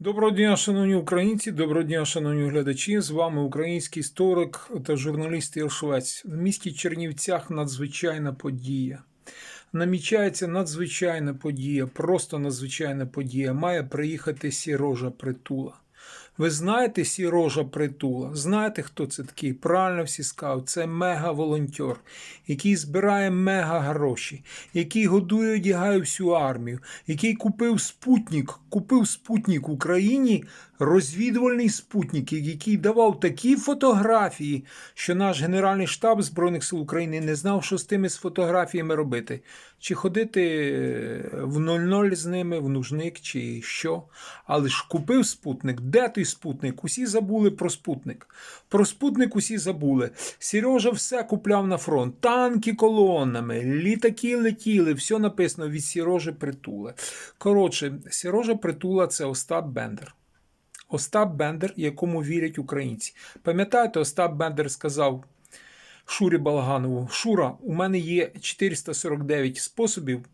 Доброго дня, шановні українці, доброго дня, шановні глядачі. З вами український історик та журналіст Єршвець. В місті Чернівцях надзвичайна подія. Намічається надзвичайна подія, просто надзвичайна подія. Має приїхати Сірожа Притула. Ви знаєте Сірожа Притула? Знаєте, хто це такий? Правильно всі сказав, це мега-волонтер, який збирає мега гроші, який годує, одягає всю армію, який купив спутник, купив спутник Україні, розвідувальний спутник, який давав такі фотографії, що наш Генеральний штаб Збройних сил України не знав, що з тими з фотографіями робити. Чи ходити е, в 00 з ними, в нужник, чи що. Але ж купив спутник. Де той спутник? Усі забули про спутник. Про спутник усі забули. Сережа все купляв на фронт. Танки колонами, літаки летіли, все написано від Сірожи Притули. Коротше, Сірожа Притула це Остап Бендер. Остап Бендер, якому вірять українці. Пам'ятаєте, Остап Бендер сказав Шурі Балаганову: Шура, у мене є 449 способів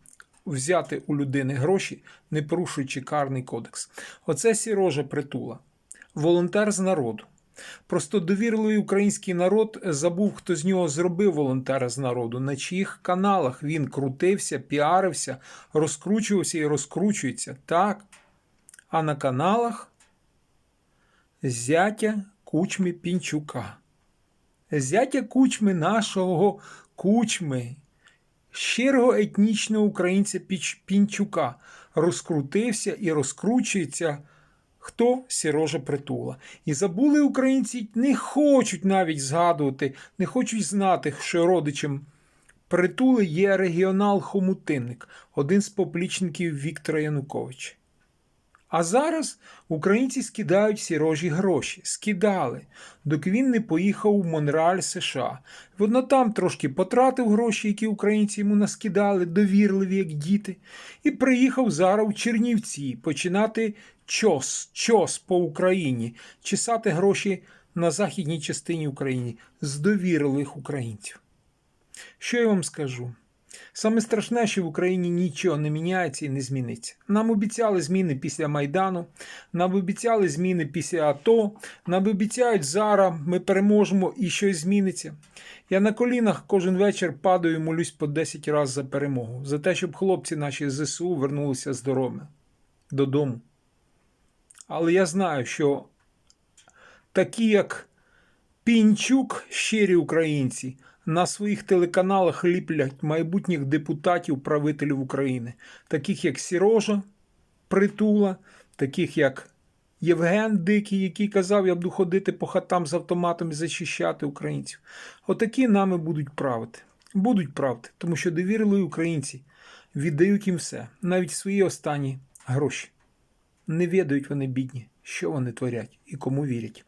взяти у людини гроші, не порушуючи карний кодекс. Оце Сірожа Притула, волонтер з народу. Просто довірливий український народ забув, хто з нього зробив волонтера з народу, на чиїх каналах він крутився, піарився, розкручувався і розкручується. Так. А на каналах зятя кучми Пінчука. Зятя кучми нашого кучми, щирого етнічного українця Пінчука, розкрутився і розкручується. Хто Сірожа Притула. І забули українці, не хочуть навіть згадувати, не хочуть знати, що родичем Притули є регіонал Хомутинник, один з поплічників Віктора Януковича. А зараз українці скидають сірожі гроші. Скидали, доки він не поїхав у Монреаль, США. Воно там трошки потратив гроші, які українці йому наскидали, довірливі, як діти, і приїхав зараз у Чернівці починати чос, чос по Україні, чесати гроші на західній частині України з довірливих українців. Що я вам скажу? Саме страшне, що в Україні нічого не міняється і не зміниться. Нам обіцяли зміни після Майдану, нам обіцяли зміни після АТО, нам обіцяють зараз, ми переможемо і щось зміниться. Я на колінах кожен вечір падаю і молюсь по 10 разів за перемогу, за те, щоб хлопці наші ЗСУ вернулися здоровими додому. Але я знаю, що такі, як Пінчук, щирі українці, на своїх телеканалах ліплять майбутніх депутатів правителів України, таких як Сірожа, Притула, таких як Євген Дикий, який казав, я буду ходити по хатам з автоматом і захищати українців. Отакі нами будуть правити. Будуть правити, тому що довірливі українці віддають їм все, навіть свої останні гроші. Не відають вони бідні, що вони творять і кому вірять.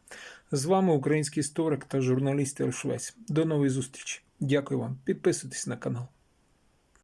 З вами український історик та журналіст Швець. До нової зустрічі. Дякую вам. Підписуйтесь на канал.